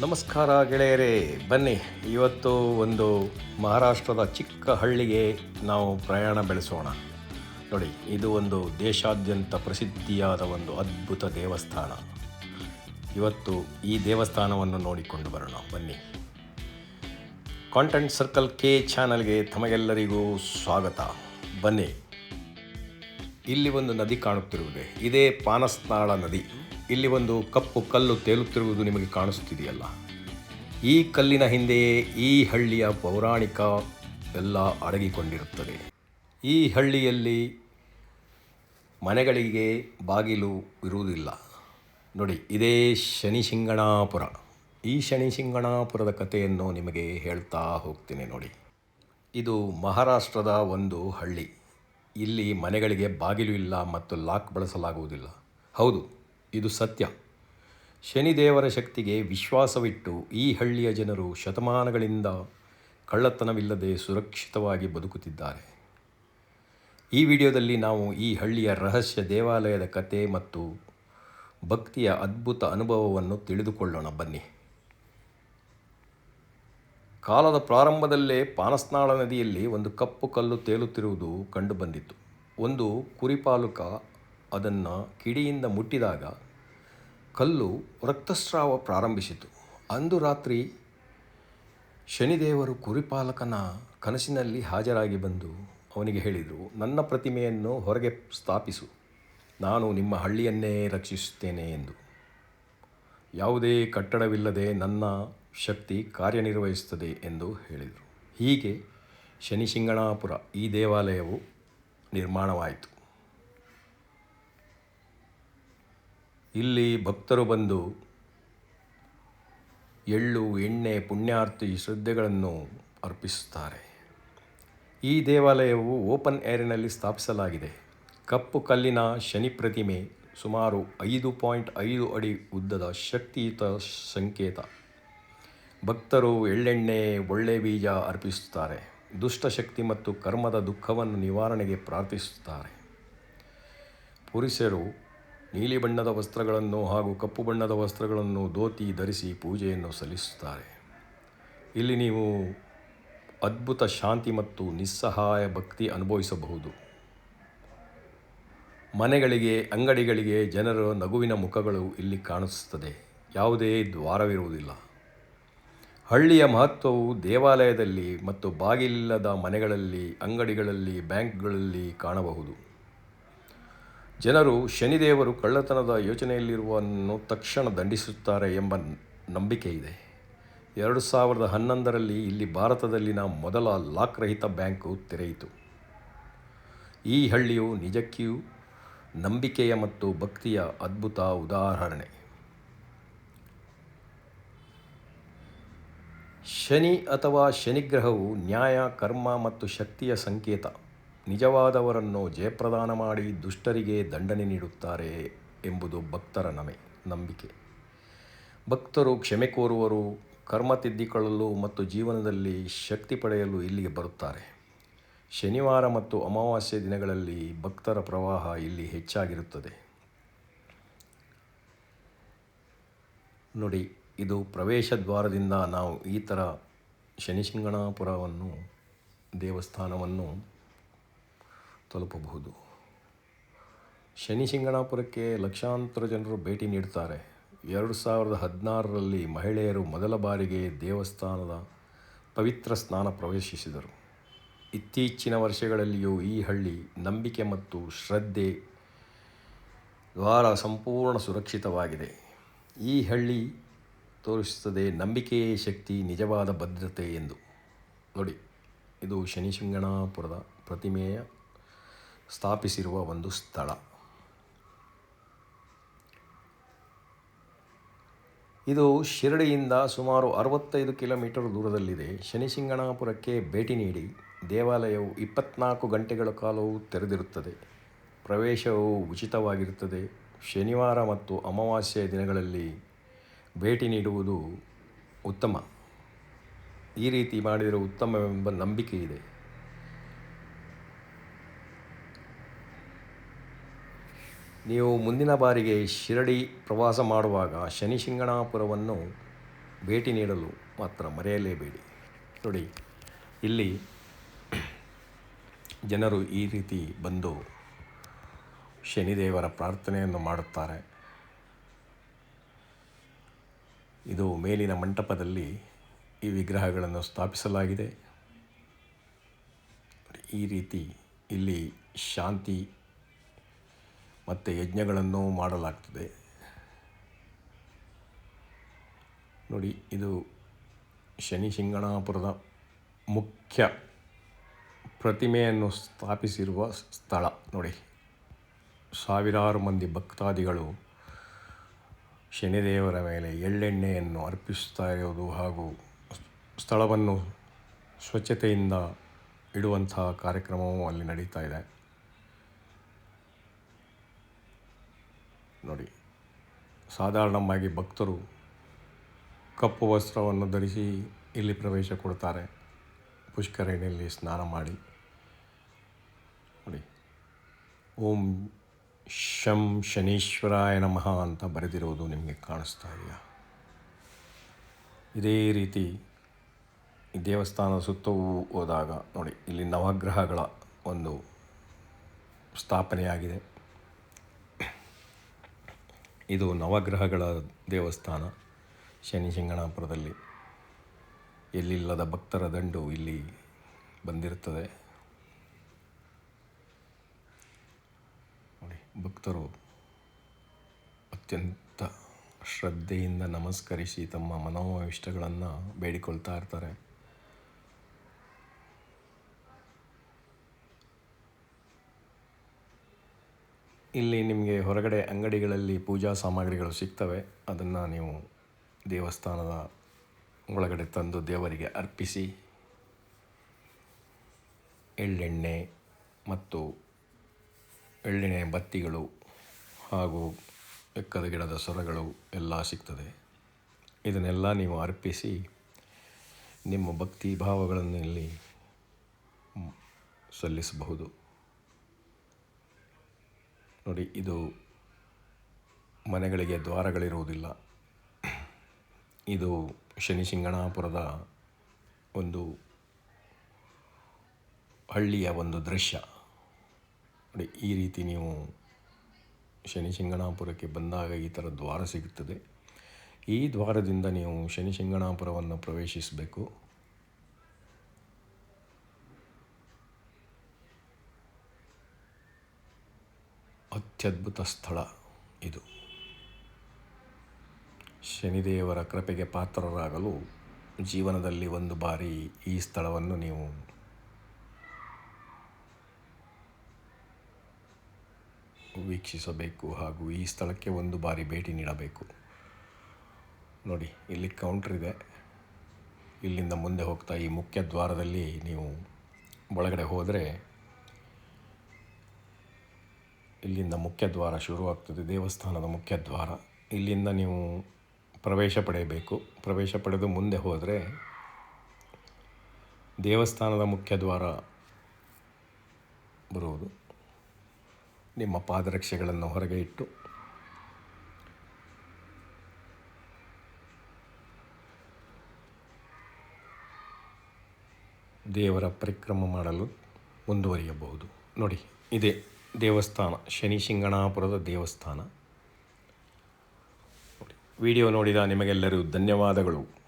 ನಮಸ್ಕಾರ ಗೆಳೆಯರೇ, ಬನ್ನಿ. ಇವತ್ತು ಒಂದು ಮಹಾರಾಷ್ಟ್ರದ ಚಿಕ್ಕ ಹಳ್ಳಿಗೆ ನಾವು ಪ್ರಯಾಣ ಬೆಳೆಸೋಣ. ನೋಡಿ, ಇದು ಒಂದು ದೇಶಾದ್ಯಂತ ಪ್ರಸಿದ್ಧಿಯಾದ ಒಂದು ಅದ್ಭುತ ದೇವಸ್ಥಾನ. ಇವತ್ತು ಈ ದೇವಸ್ಥಾನವನ್ನು ನೋಡಿಕೊಂಡು ಬರೋಣ. ಬನ್ನಿ. ಕಾಂಟೆಂಟ್ ಸರ್ಕಲ್ ಕೆ ಚಾನಲ್ಗೆ ತಮಗೆಲ್ಲರಿಗೂ ಸ್ವಾಗತ. ಬನ್ನಿ. ಇಲ್ಲಿ ಒಂದು ನದಿ ಕಾಣುತ್ತಿರುವುದೇ. ಇದೇ ಪಾನಸ್ನಾಳ ನದಿ. ಇಲ್ಲಿ ಒಂದು ಕಪ್ಪು ಕಲ್ಲು ತೇಲುತ್ತಿರುವುದು ನಿಮಗೆ ಕಾಣಿಸುತ್ತಿದೆಯಲ್ಲ? ಈ ಕಲ್ಲಿನ ಹಿಂದೆಯೇ ಈ ಹಳ್ಳಿಯ ಪೌರಾಣಿಕ ಎಲ್ಲ ಅಡಗಿಕೊಂಡಿರುತ್ತದೆ. ಈ ಹಳ್ಳಿಯಲ್ಲಿ ಮನೆಗಳಿಗೆ ಬಾಗಿಲು ಇರುವುದಿಲ್ಲ. ನೋಡಿ, ಇದೇ ಶನಿಶಿಂಗಣಾಪುರ ಈ ಶನಿಶಿಂಗಣಾಪುರದ ಕಥೆಯನ್ನು ನಿಮಗೆ ಹೇಳ್ತಾ ಹೋಗ್ತೀನಿ ನೋಡಿ. ಇದು ಮಹಾರಾಷ್ಟ್ರದ ಒಂದು ಹಳ್ಳಿ. ಇಲ್ಲಿ ಮನೆಗಳಿಗೆ ಬಾಗಿಲು ಇಲ್ಲ ಮತ್ತು ಲಾಕ್ ಬಳಸಲಾಗುವುದಿಲ್ಲ. ಹೌದು ಇದು ಸತ್ಯ. ಶನಿದೇವರ ಶಕ್ತಿಗೆ ವಿಶ್ವಾಸವಿಟ್ಟು ಈ ಹಳ್ಳಿಯ ಜನರು ಶತಮಾನಗಳಿಂದ ಕಳ್ಳತನವಿಲ್ಲದೆ ಸುರಕ್ಷಿತವಾಗಿ ಬದುಕುತ್ತಿದ್ದಾರೆ. ಈ ವಿಡಿಯೋದಲ್ಲಿ ನಾವು ಈ ಹಳ್ಳಿಯ ರಹಸ್ಯ ದೇವಾಲಯದ ಕತೆ ಮತ್ತು ಭಕ್ತಿಯ ಅದ್ಭುತ ಅನುಭವವನ್ನು ತಿಳಿದುಕೊಳ್ಳೋಣ. ಬನ್ನಿ. ಕಾಲದ ಪ್ರಾರಂಭದಲ್ಲೇ ಪಾನಸ್ನಾಳ ನದಿಯಲ್ಲಿ ಒಂದು ಕಪ್ಪು ಕಲ್ಲು ತೇಲುತ್ತಿರುವುದು ಕಂಡುಬಂದಿತ್ತು. ಒಂದು ಕುರಿಪಾಲುಕ ಅದನ್ನು ಕಿಡಿಯಿಂದ ಮುಟ್ಟಿದಾಗ ಕಲ್ಲು ರಕ್ತಸ್ರಾವ ಪ್ರಾರಂಭಿಸಿತು. ಅಂದು ರಾತ್ರಿ ಶನಿದೇವರು ಕುರಿಪಾಲಕನ ಕನಸಿನಲ್ಲಿ ಹಾಜರಾಗಿ ಬಂದು ಅವನಿಗೆ ಹೇಳಿದರು, ನನ್ನ ಪ್ರತಿಮೆಯನ್ನು ಹೊರಗೆ ಸ್ಥಾಪಿಸು. ನಾನು ನಿಮ್ಮ ಹಳ್ಳಿಯನ್ನೇ ರಕ್ಷಿಸುತ್ತೇನೆ ಎಂದು. ಯಾವುದೇ ಕಟ್ಟಡವಿಲ್ಲದೆ ನನ್ನ ಶಕ್ತಿ ಕಾರ್ಯನಿರ್ವಹಿಸುತ್ತದೆ ಎಂದು ಹೇಳಿದರು. ಹೀಗೆ ಶನಿಶಿಂಗಣಾಪುರ ಈ ದೇವಾಲಯವು ನಿರ್ಮಾಣವಾಯಿತು. ಇಲ್ಲಿ ಭಕ್ತರು ಬಂದು ಎಳ್ಳು, ಎಣ್ಣೆ ಪುಣ್ಯಾರ್ಥಿ ಶ್ರದ್ಧೆಗಳನ್ನು ಅರ್ಪಿಸುತ್ತಾರೆ. ಈ ದೇವಾಲಯವು ಓಪನ್ ಏರಿನಲ್ಲಿ ಸ್ಥಾಪಿಸಲಾಗಿದೆ. ಕಪ್ಪು ಕಲ್ಲಿನ ಶನಿ ಪ್ರತಿಮೆ ಸುಮಾರು ಐದು ಪಾಯಿಂಟ್ ಐದು ಅಡಿ ಉದ್ದದ ಶಕ್ತಿಯುತ ಸಂಕೇತ. ಭಕ್ತರು ಎಳ್ಳೆಣ್ಣೆ, ಒಳ್ಳೆ ಬೀಜ ಅರ್ಪಿಸುತ್ತಾರೆ. ದುಷ್ಟಶಕ್ತಿ ಮತ್ತು ಕರ್ಮದ ದುಃಖವನ್ನು ನಿವಾರಣೆಗೆ ಪ್ರಾರ್ಥಿಸುತ್ತಾರೆ. ಪುರುಷರು ನೀಲಿ ಬಣ್ಣದ ವಸ್ತ್ರಗಳನ್ನು ಹಾಗೂ ಕಪ್ಪು ಬಣ್ಣದ ವಸ್ತ್ರಗಳನ್ನು ಧೋತಿ ಧರಿಸಿ ಪೂಜೆಯನ್ನು ಸಲ್ಲಿಸುತ್ತಾರೆ. ಇಲ್ಲಿ ನೀವು ಅದ್ಭುತ ಶಾಂತಿ ಮತ್ತು ನಿಸ್ಸಹಾಯ ಭಕ್ತಿ ಅನುಭವಿಸಬಹುದು. ಮನೆಗಳಿಗೆ, ಅಂಗಡಿಗಳಿಗೆ ಜನರ ನಗುವಿನ ಮುಖಗಳು ಇಲ್ಲಿ ಕಾಣಿಸುತ್ತದೆ. ಯಾವುದೇ ದ್ವಾರವಿರುವುದಿಲ್ಲ. ಹಳ್ಳಿಯ ಮಹತ್ವವು ದೇವಾಲಯದಲ್ಲಿ ಮತ್ತು ಬಾಗಿಲಿಲ್ಲದ ಮನೆಗಳಲ್ಲಿ, ಅಂಗಡಿಗಳಲ್ಲಿ, ಬ್ಯಾಂಕ್ಗಳಲ್ಲಿ ಕಾಣಬಹುದು. ಜನರು ಶನಿದೇವರು ಕಳ್ಳತನದ ಯೋಚನೆಯಲ್ಲಿರುವನ್ನು ತಕ್ಷಣ ದಂಡಿಸುತ್ತಾರೆ ಎಂಬ ನಂಬಿಕೆ ಇದೆ. ಎರಡು ಸಾವಿರದ ಹನ್ನೊಂದರಲ್ಲಿ ಇಲ್ಲಿ ಭಾರತದಲ್ಲಿನ ಮೊದಲ ಲಾಕ್ ರಹಿತ ಬ್ಯಾಂಕು ತೆರೆಯಿತು. ಈ ಹಳ್ಳಿಯು ನಿಜಕ್ಕಿಯೂ ನಂಬಿಕೆಯ ಮತ್ತು ಭಕ್ತಿಯ ಅದ್ಭುತ ಉದಾಹರಣೆ. ಶನಿ ಅಥವಾ ಶನಿಗ್ರಹವು ನ್ಯಾಯ, ಕರ್ಮ ಮತ್ತು ಶಕ್ತಿಯ ಸಂಕೇತ. ನಿಜವಾದವರನ್ನು ಜಯಪ್ರದಾನ ಮಾಡಿ ದುಷ್ಟರಿಗೆ ದಂಡನೆ ನೀಡುತ್ತಾರೆ ಎಂಬುದು ಭಕ್ತರ ನಮೆ, ನಂಬಿಕೆ. ಭಕ್ತರು ಕ್ಷಮೆ ಕೋರುವರು, ಕರ್ಮ ತಿದ್ದಿಕೊಳ್ಳಲು ಮತ್ತು ಜೀವನದಲ್ಲಿ ಶಕ್ತಿ ಪಡೆಯಲು ಇಲ್ಲಿಗೆ ಬರುತ್ತಾರೆ. ಶನಿವಾರ ಮತ್ತು ಅಮಾವಾಸ್ಯೆ ದಿನಗಳಲ್ಲಿ ಭಕ್ತರ ಪ್ರವಾಹ ಇಲ್ಲಿ ಹೆಚ್ಚಾಗಿರುತ್ತದೆ. ನೋಡಿ, ಇದು ಪ್ರವೇಶ ದ್ವಾರದಿಂದ ನಾವು ಈ ಥರ ಶನಿಶಿಂಗಣಾಪುರವನ್ನು ದೇವಸ್ಥಾನವನ್ನು ತಲುಪಬಹುದು. ಶನಿಶಿಂಗಣಾಪುರಕ್ಕೆ ಲಕ್ಷಾಂತರ ಜನರು ಭೇಟಿ ನೀಡುತ್ತಾರೆ ಎರಡು ಸಾವಿರದ ಹದಿನಾರರಲ್ಲಿ ಮಹಿಳೆಯರು ಮೊದಲ ಬಾರಿಗೆ ದೇವಸ್ಥಾನದ ಪವಿತ್ರ ಸ್ನಾನ ಪ್ರವೇಶಿಸಿದರು. ಇತ್ತೀಚಿನ ವರ್ಷಗಳಲ್ಲಿಯೂ ಈ ಹಳ್ಳಿ ನಂಬಿಕೆ ಮತ್ತು ಶ್ರದ್ಧೆ ದ್ವಾರ ಸಂಪೂರ್ಣ ಸುರಕ್ಷಿತವಾಗಿದೆ. ಈ ಹಳ್ಳಿ ತೋರಿಸುತ್ತದೆ ನಂಬಿಕೆಯೇ ಶಕ್ತಿ, ನಿಜವಾದ ಭದ್ರತೆ ಎಂದು. ನೋಡಿ, ಇದು ಶನಿಶಿಂಗಣಾಪುರದ ಪ್ರತಿಮೆಯ ಸ್ಥಾಪಿಸಿರುವ ಒಂದು ಸ್ಥಳ. ಇದು ಶಿರಡಿಯಿಂದ ಸುಮಾರು ಅರವತ್ತೈದು ಕಿಲೋಮೀಟರ್ ದೂರದಲ್ಲಿದೆ. ಶನಿಶಿಂಗಣಾಪುರಕ್ಕೆ ಭೇಟಿ ನೀಡಿ ದೇವಾಲಯವು ಇಪ್ಪತ್ನಾಲ್ಕು ಗಂಟೆಗಳ ಕಾಲವೂ ತೆರೆದಿರುತ್ತದೆ. ಪ್ರವೇಶವು ಉಚಿತವಾಗಿರುತ್ತದೆ. ಶನಿವಾರ ಮತ್ತು ಅಮಾವಾಸ್ಯೆಯ ದಿನಗಳಲ್ಲಿ ಭೇಟಿ ನೀಡುವುದು ಉತ್ತಮ. ಈ ರೀತಿ ಮಾಡಿದರೆ ಉತ್ತಮವೆಂಬ ನಂಬಿಕೆ ಇದೆ ನೀವು ಮುಂದಿನ ಬಾರಿಗೆ ಶಿರಡಿ ಪ್ರವಾಸ ಮಾಡುವಾಗ ಶನಿಶಿಂಗಣಾಪುರವನ್ನು ಭೇಟಿ ನೀಡಲು ಮಾತ್ರ ಮರೆಯಲೇಬೇಡಿ. ನೋಡಿ, ಇಲ್ಲಿ ಜನರು ಈ ರೀತಿ ಬಂದು ಶನಿದೇವರ ಪ್ರಾರ್ಥನೆಯನ್ನು ಮಾಡುತ್ತಾರೆ. ಇದು ಮೇಲಿನ ಮಂಟಪದಲ್ಲಿ ಈ ವಿಗ್ರಹಗಳನ್ನು ಸ್ಥಾಪಿಸಲಾಗಿದೆ. ಈ ರೀತಿ ಇಲ್ಲಿ ಶಾಂತಿ ಮತ್ತು ಯಜ್ಞಗಳನ್ನು ಮಾಡಲಾಗ್ತದೆ. ನೋಡಿ, ಇದು ಶನಿ ಶಿಂಗಣಾಪುರದ ಮುಖ್ಯ ಪ್ರತಿಮೆಯನ್ನು ಸ್ಥಾಪಿಸಿರುವ ಸ್ಥಳ. ನೋಡಿ, ಸಾವಿರಾರು ಮಂದಿ ಭಕ್ತಾದಿಗಳು ಶನಿದೇವರ ಮೇಲೆ ಎಳ್ಳೆಣ್ಣೆಯನ್ನು ಅರ್ಪಿಸ್ತಾ ಇರೋದು ಹಾಗೂ ಸ್ಥಳವನ್ನು ಸ್ವಚ್ಛತೆಯಿಂದ ಇಡುವಂತಹ ಕಾರ್ಯಕ್ರಮವೂ ಅಲ್ಲಿ ನಡೀತಾ ಇದೆ. ನೋಡಿ. ಸಾಧಾರಣವಾಗಿ ಭಕ್ತರು ಕಪ್ಪು ವಸ್ತ್ರವನ್ನು ಧರಿಸಿ ಇಲ್ಲಿ ಪ್ರವೇಶ ಕೊಡ್ತಾರೆ. ಪುಷ್ಕರಣಿಯಲ್ಲಿ ಸ್ನಾನ ಮಾಡಿ. ನೋಡಿ. ಓಂ ಶಂ ಶನೀಶ್ವರಾಯ ನಮಃ ಅಂತ ಬರೆದಿರೋದು ನಿಮಗೆ ಕಾಣಿಸ್ತಾ ಇದೆಯಾ? ಇದೇ ರೀತಿ ಈ ದೇವಸ್ಥಾನದ ಸುತ್ತವೂ ಹೋದಾಗ ನೋಡಿ, ಇಲ್ಲಿ ನವಗ್ರಹಗಳ ಒಂದು ಸ್ಥಾಪನೆಯಾಗಿದೆ. ಇದು ನವಗ್ರಹಗಳ ದೇವಸ್ಥಾನ ಶನಿ ಶಿಂಗಣಾಪುರದಲ್ಲಿ ಎಲ್ಲಿಲ್ಲದ ಭಕ್ತರ ದಂಡು ಇಲ್ಲಿ ಬಂದಿರುತ್ತದೆ. ನೋಡಿ, ಭಕ್ತರು ಅತ್ಯಂತ ಶ್ರದ್ಧೆಯಿಂದ ನಮಸ್ಕರಿಸಿ ತಮ್ಮ ಮನೋವಿಷ್ಟಗಳನ್ನು ಬೇಡಿಕೊಳ್ತಾ ಇರ್ತಾರೆ. ಇಲ್ಲಿ ನಿಮಗೆ ಹೊರಗಡೆ ಅಂಗಡಿಗಳಲ್ಲಿ ಪೂಜಾ ಸಾಮಗ್ರಿಗಳು ಸಿಗ್ತವೆ. ಅದನ್ನು ನೀವು ದೇವಸ್ಥಾನದ ಒಳಗಡೆ ತಂದು ದೇವರಿಗೆ ಅರ್ಪಿಸಿ, ಎಳ್ಳೆಣ್ಣೆ ಮತ್ತು ಎಳ್ಳೆಣ್ಣೆ ಬತ್ತಿಗಳು ಹಾಗೂ ಎಕ್ಕದ ಗಿಡದ ಸೊರಗಳು ಎಲ್ಲ ಸಿಗ್ತದೆ. ಇದನ್ನೆಲ್ಲ ನೀವು ಅರ್ಪಿಸಿ, ನಿಮ್ಮ ಭಕ್ತಿ ಭಾವಗಳನ್ನು ಇಲ್ಲಿ ಸಲ್ಲಿಸಬಹುದು. ನೋಡಿ, ಇದು ಮನೆಗಳಿಗೆ ದ್ವಾರಗಳಿರುವುದಿಲ್ಲ. ಇದು ಶನಿ ಶಿಂಗಣಾಪುರದ ಒಂದು ಹಳ್ಳಿಯ ಒಂದು ದೃಶ್ಯ. ನೋಡಿ, ಈ ರೀತಿ ನೀವು ಶನಿ ಶಿಂಗಣಾಪುರಕ್ಕೆ ಬಂದಾಗ ಈ ಥರ ದ್ವಾರ ಸಿಗುತ್ತದೆ. ಈ ದ್ವಾರದಿಂದ ನೀವು ಶನಿ ಶಿಂಗಣಾಪುರವನ್ನು ಪ್ರವೇಶಿಸಬೇಕು. ಅತ್ಯದ್ಭುತ ಸ್ಥಳ ಇದು. ಶನಿದೇವರ ಕೃಪೆಗೆ ಪಾತ್ರರಾಗಲು ಜೀವನದಲ್ಲಿ ಒಂದು ಬಾರಿ ಈ ಸ್ಥಳವನ್ನು ನೀವು ವೀಕ್ಷಿಸಬೇಕು ಹಾಗೂ ಈ ಸ್ಥಳಕ್ಕೆ ಒಂದು ಬಾರಿ ಭೇಟಿ ನೀಡಬೇಕು. ನೋಡಿ, ಇಲ್ಲಿ ಕೌಂಟ್ರ್ ಇದೆ. ಇಲ್ಲಿಂದ ಮುಂದೆ ಹೋಗ್ತಾ ಈ ಮುಖ್ಯ ದ್ವಾರದಲ್ಲಿ ನೀವು ಒಳಗಡೆ ಹೋದರೆ ಇಲ್ಲಿಂದ ಮುಖ್ಯ ದ್ವಾರ ಶುರುವಾಗ್ತದೆ, ದೇವಸ್ಥಾನದ ಮುಖ್ಯ ದ್ವಾರ ಇಲ್ಲಿಂದ ನೀವು ಪ್ರವೇಶ ಪಡೆಯಬೇಕು. ಪ್ರವೇಶ ಪಡೆದು ಮುಂದೆ ಹೋದರೆ ದೇವಸ್ಥಾನದ ಮುಖ್ಯ ದ್ವಾರ ಬರುವುದು. ನಿಮ್ಮ ಪಾದರಕ್ಷೆಗಳನ್ನು ಹೊರಗೆ ಇಟ್ಟು ದೇವರ ಪರಿಕ್ರಮ ಮಾಡಲು ಮುಂದುವರಿಯಬಹುದು. ನೋಡಿ, ಇದೇ. ದೇವಸ್ಥಾನ ಶನಿ ಶಿಂಗಣಾಪುರದ ದೇವಸ್ಥಾನ. ವಿಡಿಯೋ ನೋಡಿದ ನಿಮಗೆಲ್ಲರಿಗೂ ಧನ್ಯವಾದಗಳು.